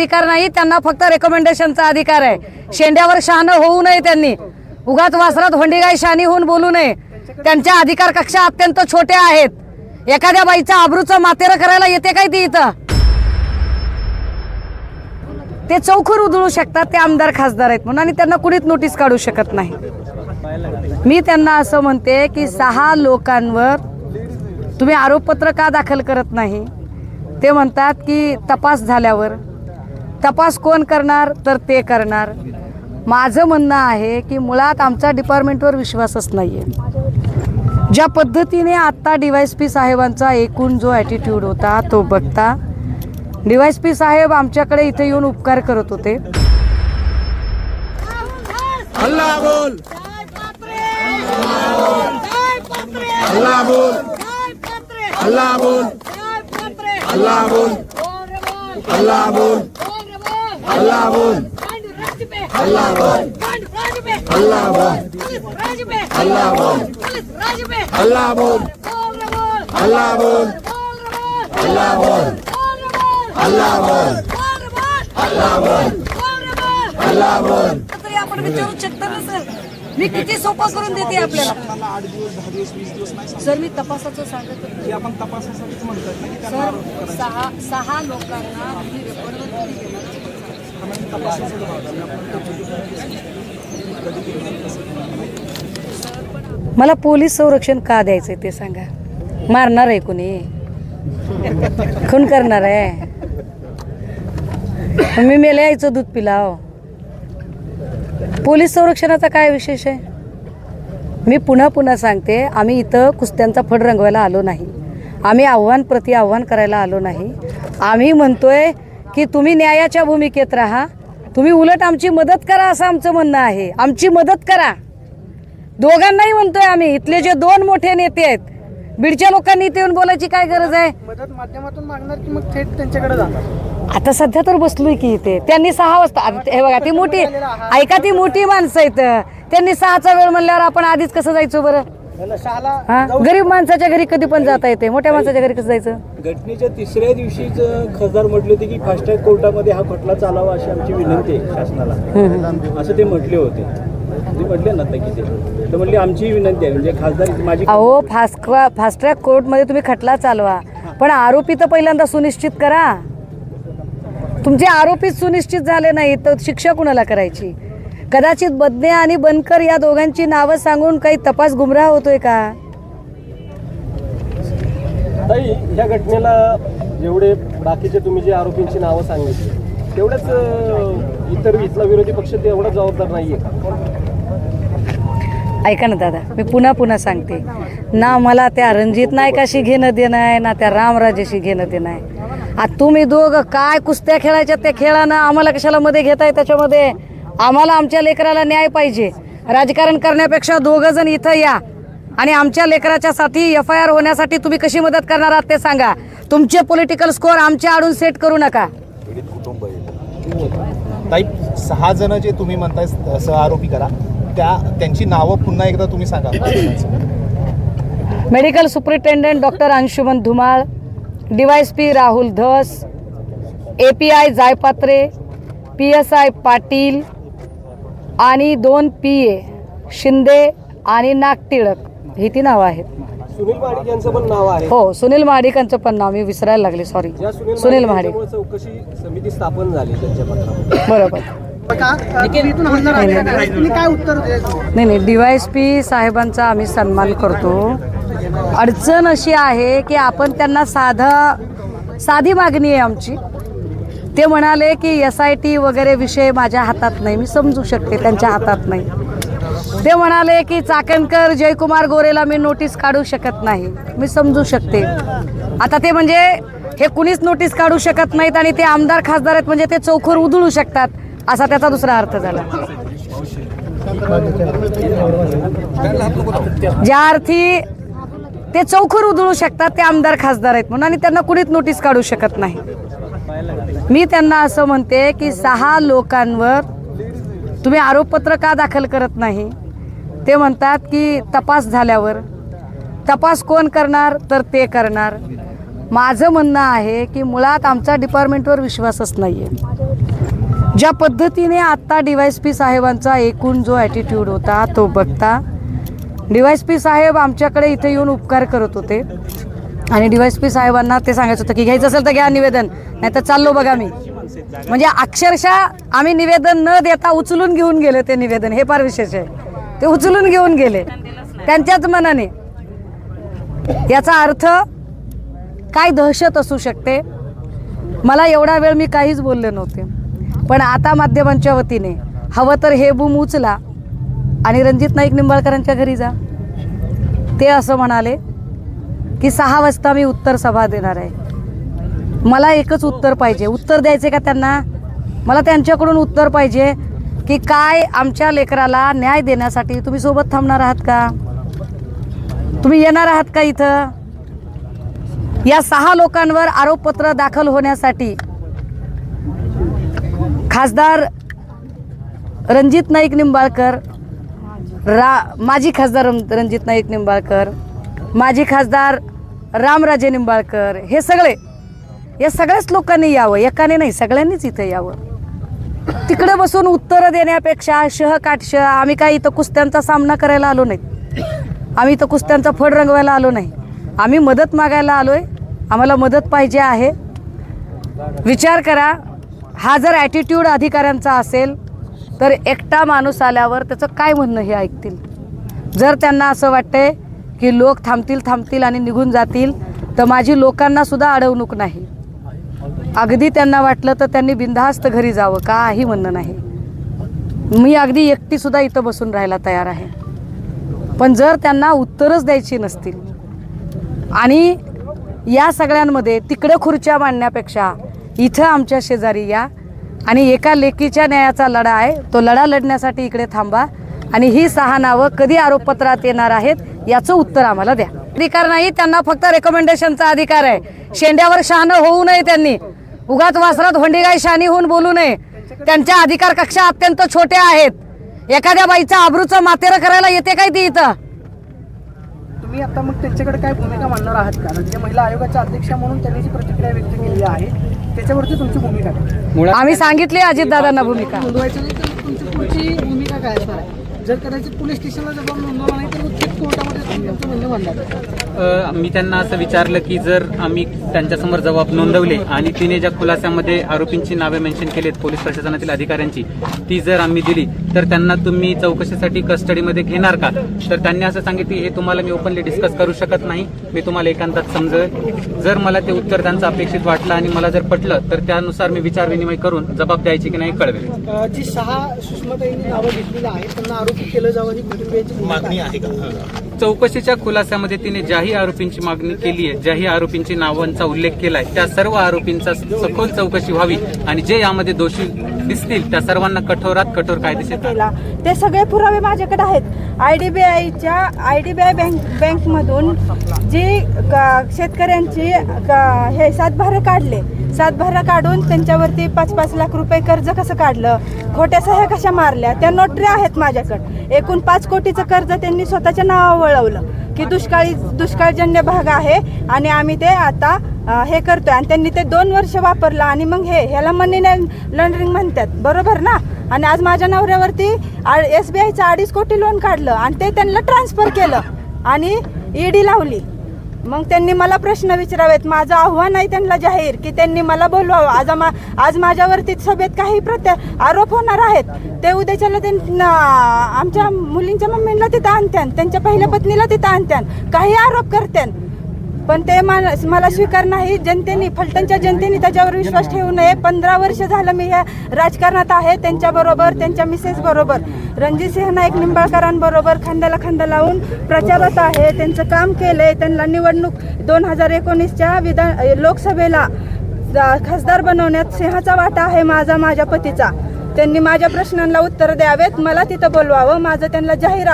अधिकार नाही त्यांना फक्त रेकमेंडेशनचा अधिकार आहे. शेंड्यावर शहाणं होऊ नये त्यांनी. उगाच वासरात होंडीगाई शहाणी होऊन बोलू नये. त्यांच्या अधिकार कक्षा अत्यंत छोट्या आहेत. एखाद्या बाईचा आबरूचं मातेरं करायला येते काय ती इथं? ते चौखर उधळू शकतात ते आमदार खासदार आहेत म्हणून आणि त्यांना कुणीच नोटीस काढू शकत नाही. मी त्यांना असं म्हणते की सहा लोकांवर तुम्ही आरोपपत्र का दाखल करत नाही? ते म्हणतात की तपास झाल्यावर तपास कोण करणार? तर ते करणार. माझं म्हणणं आहे की मुळात आमचा डिपार्टमेंटवर विश्वासच नाही आहे ज्या पद्धतीने आत्ता डीवायस पी साहेबांचा एकूण जो ॲटिट्यूड होता तो बघता डीवायस पी साहेब आमच्याकडे इथे येऊन उपकार करत होते. हल्ला बोल. हल्ला बोल. हल्ला बोल. हल्ला बोल. हल्ला बोल. हल्ला बोल हल्ला बोल हल्ला बोल हल्ला बोल हल्ला बोल हल्ला बोल हल्ला बोल हल्ला बोल हल्ला बोल हल्ला बोल तरी आपण विचारू शकता ना सर मी किती सोपं करून देते आपल्याला? आठ दिवस दहा दिवस वीस दिवस नाही सर मी तपासाचं सांगत आपण तपासासाठीच म्हणतात सर सहा सहा लोकांना मी रेकॉर्डवर? मला पोलीस संरक्षण का द्यायचंय ते सांगा. मारणार आहे कोणी? खून करणार आहे. मी मेले यायचं दूध पिलाव. पोलीस संरक्षणाचा काय विशेष आहे? मी पुन्हा पुन्हा सांगते आम्ही इथं कुस्त्यांचा फड रंगवायला आलो नाही. आम्ही आव्हान प्रति आव्हान करायला आलो नाही. आम्ही म्हणतोय की तुम्ही न्यायाच्या भूमिकेत राहा. तुम्ही उलट आमची मदत करा असं आमचं म्हणणं आहे. आमची मदत करा. दोघांनाही म्हणतोय आम्ही इथले जे दोन मोठे नेते आहेत बीडच्या लोकांनी इथे येऊन बोलायची काय गरज आहे? मदत माध्यमातून मागणार की मग थेट त्यांच्याकडे जाणार? आता सध्या तर बसलोय की इथे. त्यांनी सहा वाजता हे बघा ती मोठी ऐका ती मोठी माणसं आहेत. त्यांनी सहाचा वेळ म्हणल्यावर आपण आधीच कसं जायचो बरं? हा? गरीब माणसाच्या घरी कधी पण जाता येते. मोठ्या माणसाच्या घरी कसं जायचं. घटनेच्या तिसऱ्या दिवशीच खासदार म्हटले होते की फास्टॅग कोर्टामध्ये हा खटला चालावा अशी आमची विनंती आहे शासनाला. असं ते म्हटले होते. ते म्हटले ना की ते. आमची विनंती आहे म्हणजे खासदार माझी अहो फास्ट फास्ट ट्रॅक कोर्टमध्ये तुम्ही खटला चालवा. पण आरोपी तर पहिल्यांदा सुनिश्चित करा. तुमचे आरोपीच सुनिश्चित झाले नाही तर शिक्षा कुणाला करायची? कदाचित बदने आणि बनकर या दोघांची नावं सांगून काही तपास गुमराह होतोय का? ताई ह्या घटनेला जेवढे बाकीचे तुम्ही जे आरोपींची नावं सांगितली तेवढेच इतर इथला विरोधी पक्ष तेवढा जबाबदार नाहीये ऐका ना दादा मी पुन्हा पुन्हा सांगते. ना मला त्या रणजित नायकाशी घेणं देणं आहे ना त्या रामराजेशी घेणं देणं आहे. आता तुम्ही दोघं काय कुस्त्या खेळायच्या त्या खेळा ना आम्हाला कशाला मध्ये घेताय त्याच्यामध्ये? आम्हाला आमच्या लेकराला न्याय पाहिजे. राजकारण करण्यापेक्षा दोघं जण इथं या. आणि आमच्या लेकराच्या साठी एफ आय आर होण्यासाठी तुम्ही कशी मदत करणार आहात ते सांगा. तुमचे पॉलिटिकल स्कोअर आमच्या आडून सेट करू नका. ताई सहा जण जे तुम्ही म्हणताय सह आरोपी करा. त्या त्यांची नावं पुन्हा एकदा तुम्ही सांगा. Medical superintendent doctor Anshuman Dhumal DYS P Rahul Dhas A P I Jaypatre P S I Patil आणि दोन पी ए शिंदे आणि नागटिळक ही ती नावं आहेत. सुनील महाडिक यांचं पण नाव आहे. हो सुनील महाडिकांचं पण नाव मी विसरायला लागले सॉरी सुनील महाडिक यांच्यामुळे चौकशी समिती स्थापन झाली त्यांच्या पत्रामध्ये बरोबर. काय उत्तर नाही नाही डीवायस पी साहेबांचा आम्ही सन्मान करतो. अडचण अशी आहे की आपण त्यांना साधा साधी मागणी आहे आमची. ते म्हणाले की एस आय टी वगैरे विषय माझ्या हातात नाही. मी समजू शकते त्यांच्या हातात नाही. ते म्हणाले की चाकणकर जयकुमार गोरेला मी नोटीस काढू शकत नाही. मी समजू शकते. आता ते म्हणजे हे कुणीच नोटीस काढू शकत नाहीत आणि ते आमदार खासदार आहेत म्हणजे ते चौखर उधळू शकतात असा त्याचा दुसरा अर्थ झाला. ज्या अर्थी ते चौखर उधळू शकतात ते आमदार खासदार आहेत म्हणून आणि त्यांना कुणीच नोटीस काढू शकत नाही. मी त्यांना असं म्हणते की सहा लोकांवर तुम्ही आरोपपत्र का दाखल करत नाही? ते म्हणतात की तपास झाल्यावर. तपास कोण करणार? तर ते करणार. माझं म्हणणं आहे की मुळात आमचा डिपार्टमेंटवर विश्वासच नाही आहे ज्या पद्धतीने आत्ता डीवायस पी साहेबांचा एकूण जो ॲटिट्यूड होता तो बघता डीवायस पी साहेब आमच्याकडे इथे येऊन उपकार करत होते. आणि डीवायसपी साहेबांना ते सांगायचं होतं की घ्यायचं असेल तर घ्या निवेदन नाही तर चाललो बघा मी. म्हणजे अक्षरशः आम्ही निवेदन न देता उचलून घेऊन गेले ते निवेदन हे फार विशेष आहे. ते उचलून घेऊन गेले. त्यांच्याच मनाने. याचा अर्थ काय दहशत असू शकते? मला एवढा वेळ मी काहीच बोलले नव्हते. पण आता माध्यमांच्या वतीने हवं तर हे बूम उचला आणि रणजित नाईक निंबाळकरांच्या घरी जा. ते असं म्हणाले. की सहा वाजता मी उत्तर सभा देणार आहे. मला एकच उत्तर पाहिजे. उत्तर द्यायचे का त्यांना? मला त्यांच्याकडून उत्तर पाहिजे की काय आमच्या लेकराला न्याय देण्यासाठी तुम्ही सोबत थांबणार आहात का? तुम्ही येणार आहात का इथं? या सहा लोकांवर आरोपपत्र दाखल होण्यासाठी खासदार रणजित नाईक निंबाळकर रा माजी खासदार रणजित नाईक निंबाळकर माजी खासदार रामराजे निंबाळकर हे सगळे. या सगळ्याच लोकांनी यावं. एकाने नाही सगळ्यांनीच इथं यावं. तिकडे बसून उत्तरं देण्यापेक्षा शह काटश आम्ही काय इथं कुस्त्यांचा सामना करायला आलो नाही आम्ही इथं कुस्त्यांचा फड रंगवायला आलो नाही. आम्ही मदत मागायला आलो आहे आम्हाला मदत पाहिजे आहे. विचार करा. हा जर ॲटिट्यूड अधिकाऱ्यांचा असेल तर एकटा माणूस आल्यावर त्याचं काय म्हणणं हे ऐकतील? जर त्यांना असं वाटतंय की लोक थांबतील थांबतील आणि निघून जातील तर माझी लोकांना सुद्धा अडवणूक नाही. अगदी त्यांना वाटलं तर त्यांनी बिनधास्त घरी जावं काही म्हणणं नाही. मी अगदी एकटीसुद्धा इथं बसून राहायला तयार आहे. पण जर त्यांना उत्तरच द्यायची नसतील आणि या सगळ्यांमध्ये तिकडे खुर्च्या मांडण्यापेक्षा इथं आमच्या शेजारी या आणि एका लेकीच्या न्यायाचा लढा आहे तो लढा लढण्यासाठी इकडे थांबा आणि ही सहा नावं कधी आरोपपत्रात येणार आहेत याचं उत्तर आम्हाला द्या. अधिकार नाही त्यांना फक्त रेकमेंडेशनचा अधिकार आहे. शेंड्यावर शहाणं होऊ नये त्यांनी. उगाच वासरात होंडीगाय शानी होऊन बोलू नये. त्यांच्या अधिकार कक्षा अत्यंत छोट्या आहेत. एखाद्या बाईच्या आबरूचं मातेरं करायला येते काय ती इथं? तुम्ही आता मग त्यांच्याकडे काय भूमिका मांडणार आहात का? राज्य महिला आयोगाच्या अध्यक्षा म्हणून त्यांनी जी प्रतिक्रिया व्यक्त केली आहे त्याच्यावरती तुमची भूमिका काय? आम्ही सांगितले अजितदादांना भूमिका. नोंदवायचं नाही तर तुमची पुढची भूमिका काय असणार आहे? जर कदाचित पोलीस स्टेशनला जबाब नोंदवला नाही तर थेट कोर्टामध्ये मी त्यांना असं विचारलं की जर आम्ही त्यांच्यासमोर जबाब नोंदवले आणि तिने ज्या खुलास्यामध्ये आरोपींची नावे मेन्शन केलीत पोलीस प्रशासनातील अधिकाऱ्यांची ती जर आम्ही दिली तर त्यांना तुम्ही चौकशीसाठी कस्टडीमध्ये घेणार का? तर त्यांनी असं सांगितलं की हे तुम्हाला मी ओपनली डिस्कस करू शकत नाही. मी तुम्हाला एकांतात समजेल जर मला ते उत्तर त्यांचं अपेक्षित वाटलं आणि मला जर पटलं तर त्यानुसार मी विचारविनिमय करून जबाब द्यायची की नाही कळवेल. जी सहा सुषमाताईंनी नावं घेतलेली आहेत त्यांना आरोपी केलं जावं ही कुटुंबियांची मागणी आहे. का? चौकशीच्या खुलास्यामध्ये तिने ज्याही आरोपींची मागणी केली आहे ज्याही आरोपींची नावांचा उल्लेख केलाय त्या सर्व आरोपींचा सखोल चौकशी व्हावी आणि जे यामध्ये दोषी दिसतील त्या सर्वांना कठोरात कठोर कायदेशीर केला. ते सगळे पुरावे माझ्याकडे आहेत. आय डी बी आयच्या I D B I bank बँकमधून जी क- शेतकऱ्यांची क- हे सातभारं काढले सातभरा काढून त्यांच्यावरती पाच पाच लाख रुपये कर्ज कसं काढलं? खोट्या सह्या कशा मारल्या? त्या नोटऱ्या आहेत माझ्याकडे. एकूण पाच कोटीचं कर्ज त्यांनी स्वतःच्या नावावर वळवलं की दुष्काळी दुष्काळजन्य भाग आहे आणि आम्ही ते आता अ, हे करतोय. आणि त्यांनी ते दोन वर्ष वापरलं आणि मग हे ह्याला मनी लॉन्ड्रिंग म्हणतात. बरोबर ना? आणि आज माझ्या नवऱ्यावरती एस बी आयचं अडीच कोटी लोन काढलं आणि ते त्यांना ट्रान्सफर केलं आणि ईडी लावली. मग त्यांनी मला प्रश्न विचारावेत. माझं आव्हान आहे त्यांना जाहीर की त्यांनी मला बोलवावं. आज मा आज माझ्यावरती सभेत काही प्रत्य आरोप होणार आहेत. ते उद्याच्याला त्यांना आमच्या मुलींच्या मम्मीला तिथं आणत्यान. त्यांच्या पहिल्या पत्नीला तिथं आणत्यान. काही आरोप करत्यान. पण ते मला मला स्वीकार नाही. जनतेने फलटणच्या जनतेने त्याच्यावर विश्वास ठेवू नये. पंधरा वर्ष झालं मी ह्या राजकारणात आहे. त्यांच्याबरोबर त्यांच्या मिसेस बरोबर. रणजितसिंह नाईक निंबाळकरांबरोबर खांद्याला खांदा लावून प्रचारात आहे. त्यांचं काम केलंय. त्यांना निवडणूक दोन हजार एकोणीसच्या विधान लोकसभेला जा- खासदार बनवण्यात सिंहाचा वाटा आहे माझा माझ्या पतीचा. त्यांनी माझ्या प्रश्नांना उत्तर द्यावेत. मला तिथं बोलवावं. माझं त्यांना जाहीर